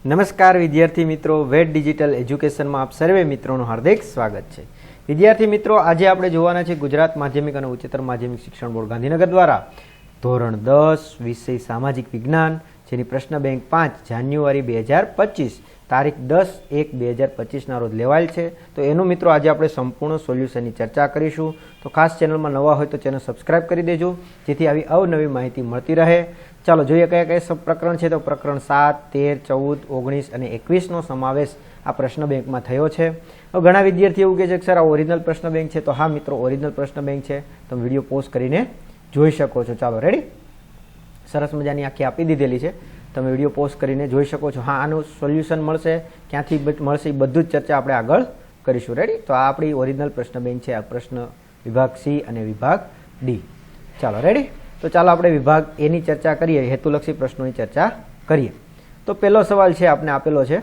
નમસ્કાર વિદ્યાર્થી મિત્રો વેટ ડિજિટલ એજ્યુકેશનમાં આપ સર્વે મિત્રોનું હાર્દિક સ્વાગત છે. વિદ્યાર્થી મિત્રો, આજે આપણે જોવાના છે ગુજરાત માધ્યમિક અને ઉચ્ચતર માધ્યમિક શિક્ષણ બોર્ડ ગાંધીનગર દ્વારા ધોરણ દસ, વિષય સામાજિક વિજ્ઞાન, જેની પ્રશ્ન બેંક પાંચ, જાન્યુઆરી બે હજાર પચીસ, તારીખ દસ એક બે હજાર પચીસના રોજ લેવાયેલ છે. તો એનું મિત્રો, આજે આપણે સંપૂર્ણ સોલ્યુશનની ચર્ચા કરીશું. તો ખાસ ચેનલમાં નવા હોય તો ચેનલ સબસ્ક્રાઇબ કરી દેજો, જેથી આવી અવનવી માહિતી મળતી રહે. ચાલો જોઈએ કયા કયા પ્રકરણ છે. તો પ્રકરણ સાત, તેર, ચૌદ, ઓગણીસ અને એકવીસનો સમાવેશ આ પ્રશ્ન બેંકમાં થયો છે. ઘણા વિદ્યાર્થીઓ એવું કહે છે કે સર આ ઓરિજિનલ પ્રશ્ન બેંક છે. તો હા મિત્રો, ઓરિજિનલ પ્રશ્ન બેંક છે. તમે વીડિયો પોસ્ટ કરીને જોઈ શકો છો. ચાલો રેડી સરસ મજાની આખી આપી દીધેલી છે. તમે વીડિયો પોસ્ટ કરીને જોઈ શકો છો. હા, આનું સોલ્યુશન મળશે. ક્યાંથી મળશે એ બધું જ ચર્ચા આપણે આગળ કરીશું. રેડી તો આ આપણી ઓરિજિનલ પ્રશ્ન બેંક છે. આ પ્રશ્ન વિભાગ સી અને વિભાગ ડી. ચાલો રેડી તો ચાલો આપણે વિભાગ એની ચર્ચા કરીએ, હેતુલક્ષી પ્રશ્નોની ચર્ચા કરીએ. તો પહેલો સવાલ છે આપણે આપેલો છે,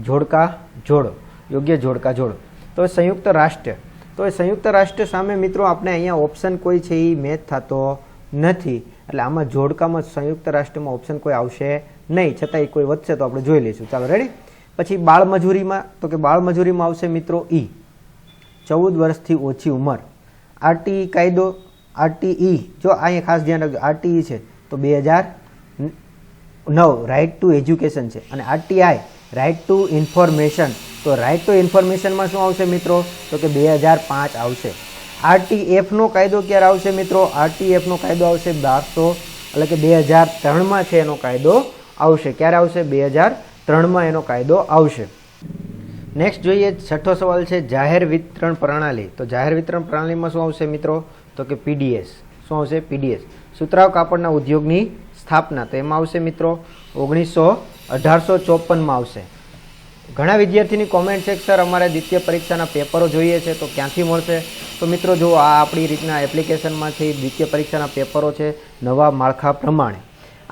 જોડકા જોડો, યોગ્ય જોડકા જોડો. તો સંયુક્ત રાષ્ટ્ર. તો એ સંયુક્ત રાષ્ટ્ર સામે મિત્રો આપણે અહીંયા ઓપ્શન કોઈ છે એ મેચ થતો નથી. એટલે આમાં જોડકામાં સંયુક્ત રાષ્ટ્રમાં ઓપ્શન કોઈ આવશે નહીં. છતાં એ કોઈ વધશે તો આપણે જોઈ લઈશું. ચાલો રેડી પછી બાળમજૂરીમાં તો કે બાળમજૂરીમાં આવશે મિત્રો ઈ. ચૌદ વર્ષથી ઓછી ઉંમર. આરટીઈ કાયદો આરટીઈ, જો અહીંયા ખાસ ધ્યાન રાખજો, આરટીઈ છે, તો બે હજાર નવ રાઇટ ટુ એજ્યુકેશન છે. અને આરટીઆઈ રાઇટ ટુ ઇન્ફોર્મેશન તો રાઇટ ટુ ઇન્ફોર્મેશનમાં શું આવશે મિત્રો? તો કે બે હજાર પાંચ આવશે. આરટીએફનો કાયદો ક્યારે આવશે મિત્રો? આરટીએફનો કાયદો આવશે બારસો, એટલે કે બે હજાર ત્રણમાં છે એનો કાયદો આવશે. ક્યારે આવશે? બે હજાર ત્રણમાં એનો કાયદો આવશે. નેક્સ્ટ જોઈએ, છઠ્ઠો સવાલ છે, જાહેર વિતરણ પ્રણાલી. તો જાહેર વિતરણ પ્રણાલીમાં શું આવશે મિત્રો? તો કે પીડીએસ શું આવશે? પીડીએસ સુતરાવ કાપડના ઉદ્યોગની સ્થાપના. તો એમાં આવશે મિત્રો, ઓગણીસો અઢારસો ચોપનમાં આવશે. ઘણા વિદ્યાર્થીની કોમેન્ટ છે કે સર અમારે દ્વિતીય પરીક્ષાના પેપરો જોઈએ છે, તો ક્યાંથી મળશે? તો મિત્રો, જો આ આપણી રીતના એપ્લિકેશનમાંથી દ્વિતીય પરીક્ષાના પેપરો છે, નવા માળખા પ્રમાણે.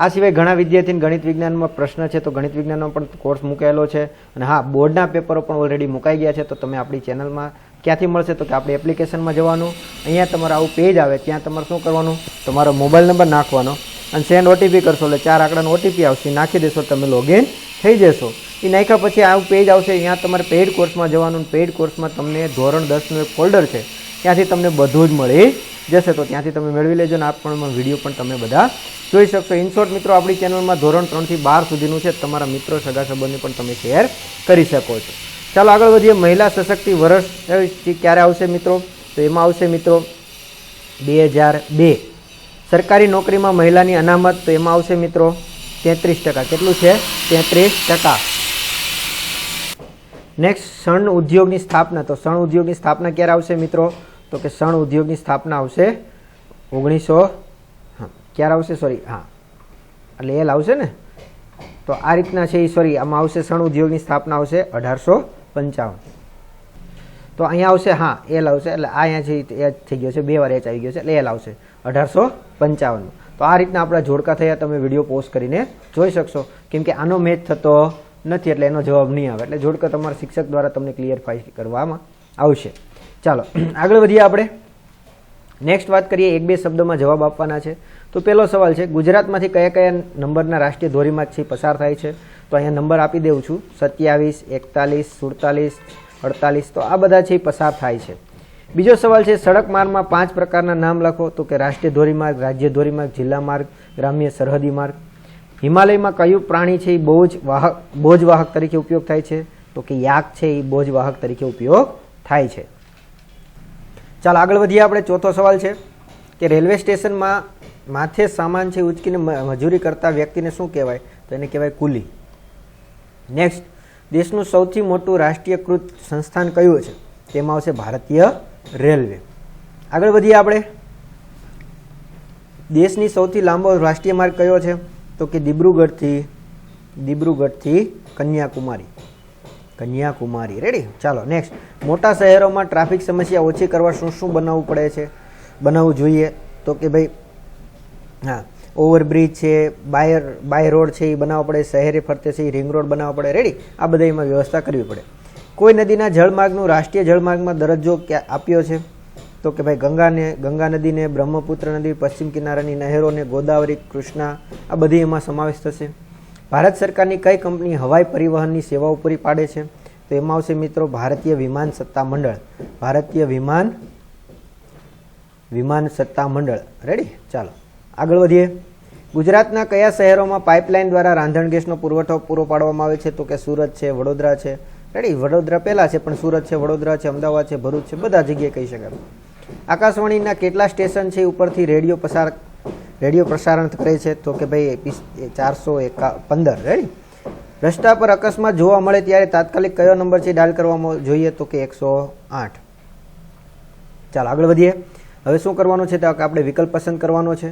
આ સિવાય ઘણા વિદ્યાર્થીને ગણિત વિજ્ઞાનમાં પ્રશ્ન છે, તો ગણિત વિજ્ઞાનનો પણ કોર્સ મુકાયેલો છે. અને હા, બોર્ડના પેપરો પણ ઓલરેડી મુકાઈ ગયા છે, તો તમે આપણી ચેનલમાં ક્યાંથી મળશે, તો કે આપણી એપ્લિકેશનમાં જવાનું. અહીંયા તમારે આવું પેજ આવે, ત્યાં તમારે શું કરવાનું? તમારો મોબાઈલ નંબર નાખવાનો. અને સેન્ડ ઓટીપી કરશો, એટલે ચાર આંકડાનો ઓટીપી આવશે નાખી દેશો, તમે લોગિન થઈ જશો. એ નાખ્યા પછી આવું પેજ આવશે, અહીંયા તમારે પેઇડ કોર્સમાં જવાનું પેઇડ કોર્સમાં તમને ધોરણ દસનું એક ફોલ્ડર છે, ત્યાંથી તમને બધું જ મળી જશે તો ત્યાંથી તમે મેળવી લેજો ને આ પણ વીડિયો પણ તમે બધા જોઈ શકશો. ઇનશોર્ટ મિત્રો, આપણી ચેનલમાં ધોરણ ત્રણથી બાર સુધીનું છે. તમારા મિત્રો, સગા સંબંધને પણ તમે શેર કરી શકો છો. ચાલો આગળ વધીએ. મહિલા સશક્તિ વર્ષ ક્યારે આવશે મિત્રો? તો એમાં આવશે મિત્રો, બે હજાર બે. સરકારી નોકરીમાં મહિલાની અનામત, તો એમાં આવશે મિત્રો, તેત્રીસ ટકા. કેટલું છે? તેત્રીસ ટકા. નેક્સ્ટ શણ ઉદ્યોગની સ્થાપના. તો શણ ઉદ્યોગની સ્થાપના ક્યારે આવશે મિત્રો? તો કે શણ ઉદ્યોગની સ્થાપના આવશે ઓગણીસો ક્યારે આવશે? સોરી હા. એટલે એલ આવશે ને? તો આ રીતના છે એ સોરી આમાં આવશે શણ ઉદ્યોગની સ્થાપના આવશે અઢારસો પંચાવન. તો અહીંયા આવશે, હા એલ આવશે એટલે આ અહીંયા છે એ થઈ ગયો છે. બે વાર એચ આવી ગયો છે. એટલે એલ આવશે અઢારસો પંચાવનનો તો આ રીતના આપણા જોડકા થયા. તમે વીડિયો પોસ્ટ કરીને જોઈ શકશો. કેમ કે આનો મેચ થતો નથી, એટલે એનો જવાબ નહીં આવે. એટલે જોડકા તમારા શિક્ષક દ્વારા તમને ક્લિયરફાઈ કરવામાં આવશે. ચાલો, આગળ વધીએ આપણે. નેક્સ્ટ વાત કરીએ, એક બે શબ્દોમાં જવાબ આપવાના છે. તો પહેલો સવાલ છે, ગુજરાતમાંથી કયા કયા નંબરના રાષ્ટ્રીય ધોરીમાર્ગથી પસાર થાય છે? તો અહીંયા નંબર આપી દઉં છું, સત્યાવીસ, એકતાલીસ, સુડતાલીસ, અડતાલીસ, તો આ બધા છે પસાર થાય છે. બીજો સવાલ છે, સડક માર્ગમાં પાંચ પ્રકારના નામ લખો, તો કે રાષ્ટ્રીય ધોરીમાર્ગ, રાજ્ય ધોરીમાર્ગ, જિલ્લા માર્ગ, ગ્રામ્ય સરહદી માર્ગ. હિમાલયમાં કયું પ્રાણી છે એ વાહક, બોજ વાહક તરીકે ઉપયોગ થાય છે? તો કે યાક છે એ બોજ વાહક તરીકે ઉપયોગ થાય છે. ચાલો આગળ વધીએ આપણે. ચોથો સવાલ છે કે રેલવે સ્ટેશનમાં માથે સામાન છે ઉચકીને મજૂરી કરતા વ્યક્તિને શું કહેવાય? તો એને કહેવાય કુલી. નેક્સ્ટ દેશનું સૌથી મોટું રાષ્ટ્રીયકૃત સંસ્થાન કયું છે? તેમાં આવશે ભારતીય રેલવે. આગળ વધીએ આપણે. દેશની સૌથી લાંબો રાષ્ટ્રીય માર્ગ કયો છે? તો કે દિબ્રુગઢથી દિબ્રુગઢથી કન્યાકુમારી. કન્યાકુમારી. રેડી ચાલો નેક્સ્ટ મોટા શહેરોમાં ટ્રાફિક સમસ્યા ઓછી કરવા શું શું બનાવવું પડે છે? બનાવવું જોઈએ. તો કે ભાઈ, હા ઓવરબ્રિજ છે બાયર બાય રોડ છે, એ બનાવવા પડે, શહેરે ફરતે છે, એ રિંગ રોડ બનાવવા પડે. રેડી આ બધા એમાં વ્યવસ્થા કરવી પડે. કોઈ નદીના જળમાર્ગનું રાષ્ટ્રીય જળમાર્ગમાં દરજ્જો ક્યાં આપ્યો છે? તો કે ભાઈ, ગંગાને ગંગા નદીને, બ્રહ્મપુત્ર નદી, પશ્ચિમ કિનારાની નહેરોને, ગોદાવરી, કૃષ્ણા, આ બધી એમાં સમાવેશ થશે. ભારત સરકારની કઈ કંપની હવાઈ પરિવહનની સેવાઓ પૂરી પાડે છે? તો એમાં આવશે મિત્રો ભારતીય વિમાન સત્તા મંડળ. ભારતીય વિમાન વિમાન સત્તા મંડળ. રેડી ચાલો. આગળ વધીએ. ગુજરાતના કયા શહેરોમાં પાઇપલાઇન દ્વારા રાંધણ ગેસનો પુરવઠો પૂરો પાડવામાં આવે છે? તો કે સુરત છે, વડોદરા છે. રેડી વડોદરા પહેલા છે, પણ સુરત છે, વડોદરા છે, અમદાવાદ છે, ભરૂચ છે, બધા જગ્યાએ કહી શકાય. આકાશવાણીના કેટલા સ્ટેશન છે ઉપરથી રેડિયો પસાર રેડિયો પ્રસારણ કરે છે તો કે ભાઈ ચારસો એકા પંદર રેડી રસ્તા પર અકસ્માત જોવા મળે ત્યારે તાત્કાલિક કયો નંબર છે ડાયલ કરવામાં જોઈએ તો કે એકસો આઠ. ચાલો, આગળ વધીએ. હવે શું કરવાનું છે તો આપણે વિકલ્પ પસંદ કરવાનો છે.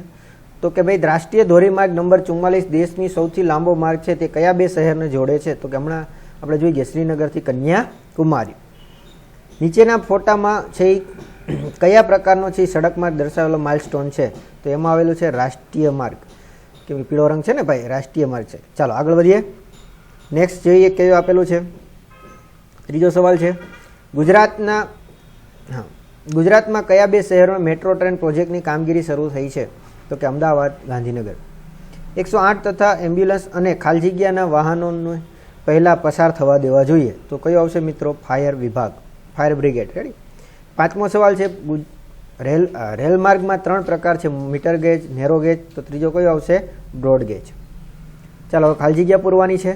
તો કે ભાઈ રાષ્ટ્રીય ધોરીમાર્ગ નંબર ચુમ્માલીસ દેશની સૌથી લાંબો માર્ગ છે તે કયા બે શહેરને જોડે છે? તો કે હમણાં આપણે જોઈએ શ્રીનગરથી કન્યાકુમારી. નીચેના ફોટામાં છે કયા પ્રકારનો છે સડક માર્ગ દર્શાવેલો માઇલસ્ટોન છે? તો એમાં આવેલું છે રાષ્ટ્રીય માર્ગ. કેમ કે પીળો રંગ છે ને ભાઈ? રાષ્ટ્રીય માર્ગ છે. ચાલો, આગળ વધીએ. નેક્સ્ટ જોઈએ કયો આપેલું છે? ત્રીજો સવાલ છે. ગુજરાતના, હા, ગુજરાતમાં કયા બે શહેરોમાં મેટ્રો ટ્રેન પ્રોજેક્ટની કામગીરી શરૂ થઈ છે? તો કે અમદાવાદ, ગાંધીનગર. એકસો આઠ તથા એમ્બ્યુલન્સ અને ખાલી જગ્યાના વાહનોને પહેલાં પસાર થવા દેવા જોઈએ. તો કયો આવશે મિત્રો? ફાયર વિભાગ. Fire brigade. રેડી પાંચમો સવાલ છે રેલ રેલ માર્ગમાં ત્રણ પ્રકાર છે, મીટર ગેજ, નેરો ગેજ, તો ત્રીજો કયો આવશે બ્રોડ ગેજ. ચાલો ખાલી જગ્યા પૂરવાની છે.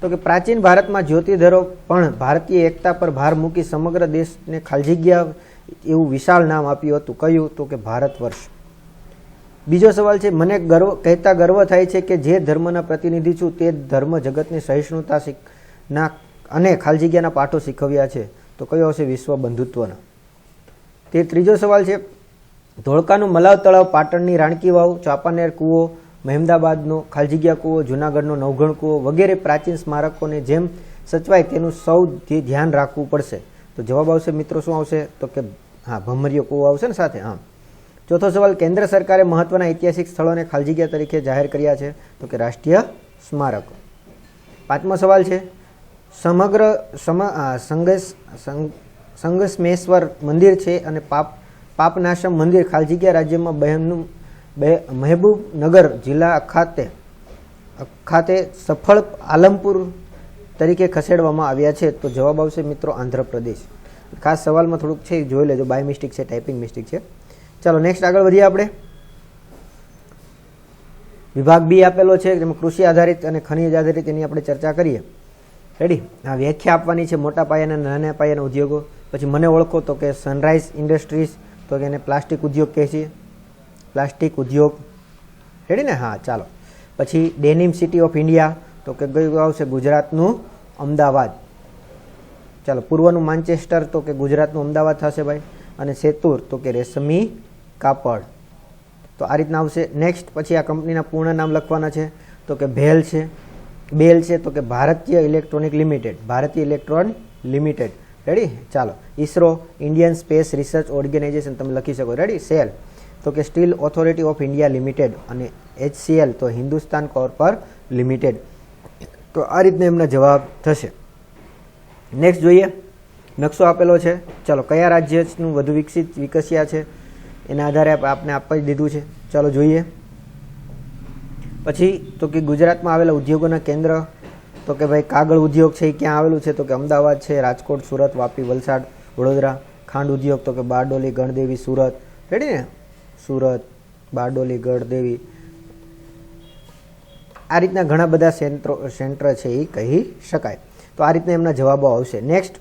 તો કે પ્રાચીન ભારતમાં જ્યોતિધરો પણ ભારતીય એકતા પર ભાર મૂકી સમગ્ર દેશને ખાલી જગ્યા એવું વિશાળ નામ આપ્યું હતું કયું તો કે ભારત વર્ષ. બીજો સવાલ છે, મને ગર્વ, કહેતા ગર્વ થાય છે કે જે ધર્મના પ્રતિનિધિ છું, તે ધર્મ જગતની સહિષ્ણુતા ના અને ખાલી જગ્યાના પાઠો શીખવ્યા છે. તો કયો આવશે, વિશ્વ બંધુત્વના? તે ત્રીજો સવાલ છે. ધોળકાનું મલાવ તળાવ પાટણની રાણકી વાવ ચાપાનેર કૂવો મહેમદાબાદનો ખાલજીગ્યા કૂવો જૂનાગઢનો નવઘણ કૂવો વગેરે પ્રાચીન સ્મારકોને જેમ સચવાય તેનું સૌ ધ્યાન રાખવું પડશે. તો જવાબ આવશે મિત્રો શું આવશે? તો કે હા ભમરિયો કૂવો આવશે ને સાથે હા. ચોથો સવાલ કેન્દ્ર સરકારે મહત્વના ઐતિહાસિક સ્થળોને ખાલજીગ્યા તરીકે જાહેર કર્યા છે. તો કે રાષ્ટ્રીય સ્મારકો. પાંચમો સવાલ છે સમગ્ર સમ અ, સંગમેશ્વર મંદિર છે અને પાપ, પાપનાશમ મંદિર ખાલજીગ્યા રાજ્યમાં બહેનનું મહેબૂબનગર જિલ્લા ખાતે ખાતે સફળ આલમપુર તરીકે ખસેડવામાં આવ્યા છે. તો જવાબ આવશે મિત્રો આંધ્રપ્રદેશ. ખાસ સવાલમાં થોડુંક છે, જોઈ લેજો. બાય મિસ્ટેક છે ટાઈપિંગ મિસ્ટેક છે. ચાલો નેક્સ્ટ આગળ વધીએ આપણે. વિભાગ બી આપેલો છે, જેમાં કૃષિ આધારિત અને ખનિજ આધારિત એની આપણે ચર્ચા કરીએ. રેડી આ વ્યાખ્યા આપવાની છે, મોટા પાયાના, નાના પાયાના ઉદ્યોગો. પછી મને ઓળખો તો કે સનરાઈઝ ઇન્ડસ્ટ્રીઝ તો કે એને પ્લાસ્ટિક ઉદ્યોગ કહે છે. પ્લાસ્ટિક ઉદ્યોગ. રેડી ને? હા, ચાલો. પછી ડેનિમ સિટી ઓફ ઇન્ડિયા તો કે ગયું આવશે? ગુજરાતનું અમદાવાદ. ચાલો, પૂર્વનું માન્ચેસ્ટર તો કે ગુજરાતનું અમદાવાદ થશે ભાઈ. અને સેતુર તો કે રેશમી કાપડ. તો આ રીતના આવશે. નેક્સ્ટ પછી આ કંપનીના પૂર્ણ નામ લખવાના છે. તો કે ભેલ છે. બેલ છે, તો કે Bharatiya electronic limited. Bharatiya electron limited. Ready ચાલો. ISRO Indian space research organisation તમે લખી શકો. રેડી સેલ તો કે steel authority of India limited અને એચસીએલ તો હિન્દુસ્તાન કોર્પર લિમિટેડ તો આ રીતના એમનો જવાબ થશે. નેક્સ્ટ જોઈએ. નકશો આપેલો છે. ચાલો, કયા રાજ્યનું વધુ વિકસિત વિકસ્યા છે? એના આધારે આપ- આપને આપી દીધું છે. ચાલો જોઈએ. પછી, તો કે ગુજરાતમાં આવેલા ઉદ્યોગોના કેન્દ્ર તો કે ભાઈ કાગળ ઉદ્યોગ છે એ ક્યાં આવેલું છે? તો કે અમદાવાદ છે, રાજકોટ, સુરત, વાપી, વલસાડ, વડોદરા, ખાંડ ઉદ્યોગ, તો કે બારડોલી, ગણદેવી, સુરત. રેડી ને? સુરત, બારડોલી, ગણદેવી. આ રીતના ઘણા બધા સેન્ટ્રો, સેન્ટર છે એ કહી શકાય. તો આ રીતના એમના જવાબો આવશે. નેક્સ્ટ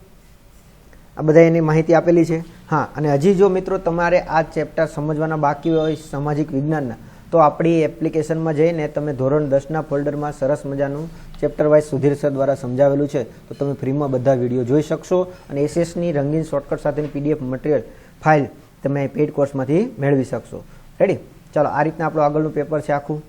આ બધા એની માહિતી આપેલી છે. હા, અને હજી જો મિત્રો તમારે આ ચેપ્ટર સમજવાના બાકી હોય, સામાજિક વિજ્ઞાનના તો આપણી એપ્લિકેશનમાં જઈને તમે ધોરણ દસના ફોલ્ડરમાં સરસ મજાનું ચેપ્ટર વાઇઝ સુધીર સર દ્વારા સમજાવેલું છે, તો તમે ફ્રીમાં બધા વીડિયો જોઈ શકશો અને એસએસની રંગીન શોર્ટકટ સાથેની પીડીએફ મટીરિયલ ફાઇલ તમે પેઇડ કોર્સમાંથી મેળવી શકશો. રેડી ચાલો, આ રીતના આપણું આગળનું પેપર છે આખું.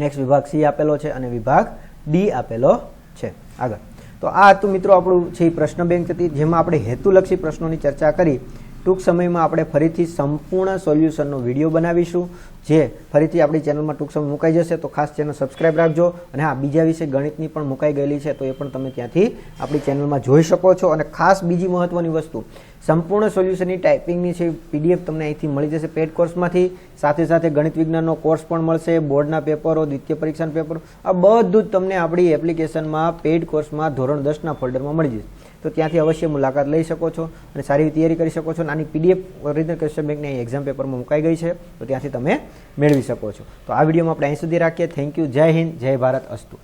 નેક્સ્ટ વિભાગ સી આપેલો છે અને વિભાગ ડી આપેલો છે. આગળ. તો આ હતું મિત્રો આપણું છે પ્રશ્ન બેંક હતી, જેમાં આપણે હેતુલક્ષી પ્રશ્નોની ચર્ચા કરી. ટૂંક સમયમાં આપણે ફરીથી સંપૂર્ણ સોલ્યુશનનો વીડિયો બનાવીશું, જે ફરીથી આપણી ચેનલમાં ટૂંક સમય મુકાઈ જશે, તો ખાસ ચેનલ સબસ્ક્રાઇબ રાખજો અને હા, બીજા વિશે ગણિતની પણ મુકાઈ ગયેલી છે, તો એ પણ તમે ત્યાંથી આપણી ચેનલમાં જોઈ શકો છો. અને ખાસ બીજી મહત્વની વસ્તુ, સંપૂર્ણ સોલ્યુશનની ટાઈપિંગની છે, પીડીએફ તમને અહીંથી મળી જશે પેડ કોર્સમાંથી. સાથે સાથે ગણિત વિજ્ઞાનનો કોર્સ પણ મળશે, બોર્ડના પેપરો, દ્વિતીય પરીક્ષાના પેપરો, આ બધું જ તમને આપણી એપ્લિકેશનમાં પેડ કોર્સમાં ધોરણ દસના ફોલ્ડરમાં મળી જશે. તો ત્યાંથી અવશ્ય મુલાકાત લઈ શકો છો અને સારી એવી તૈયારી કરી શકો છો. અને આની પીડીએફ ઓરિજિનલ ક્વેશ્ચન બેંકની એક્ઝામ પેપરમાં મુકાઈ ગઈ છે, તો ત્યાંથી તમે મેળવી શકો છો. તો આ વિડીયોમાં આપણે અહીં સુધી રાખીએ. થેન્ક યુ જય હિન્દ. જય ભારત. અસ્તુ.